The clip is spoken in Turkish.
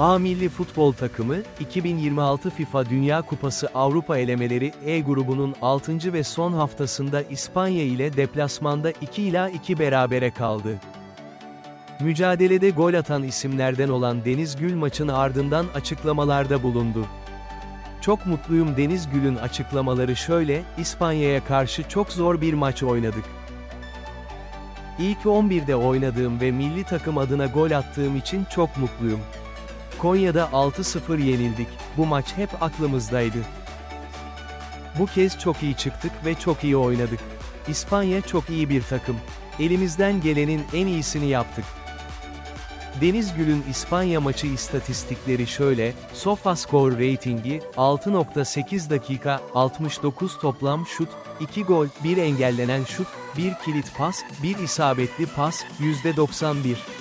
A milli futbol takımı, 2026 FIFA Dünya Kupası Avrupa elemeleri E grubunun 6. ve son haftasında İspanya ile deplasmanda 2 ila 2 berabere kaldı. Mücadelede gol atan isimlerden olan Deniz Gül maçın ardından açıklamalarda bulundu. Çok mutluyum Deniz Gül'ün açıklamaları şöyle, İspanya'ya karşı çok zor bir maç oynadık. İlk 11'de oynadığım ve milli takım adına gol attığım için çok mutluyum. Konya'da 6-0 yenildik, bu maç hep aklımızdaydı. Bu kez çok iyi çıktık ve çok iyi oynadık. İspanya çok iyi bir takım. Elimizden gelenin en iyisini yaptık. Deniz Gül'ün İspanya maçı istatistikleri şöyle, SofaScore ratingi, 6.8 dakika, 69 toplam şut, 2 gol, 1 engellenen şut, 1 kilit pas, 1 isabetli pas, %91.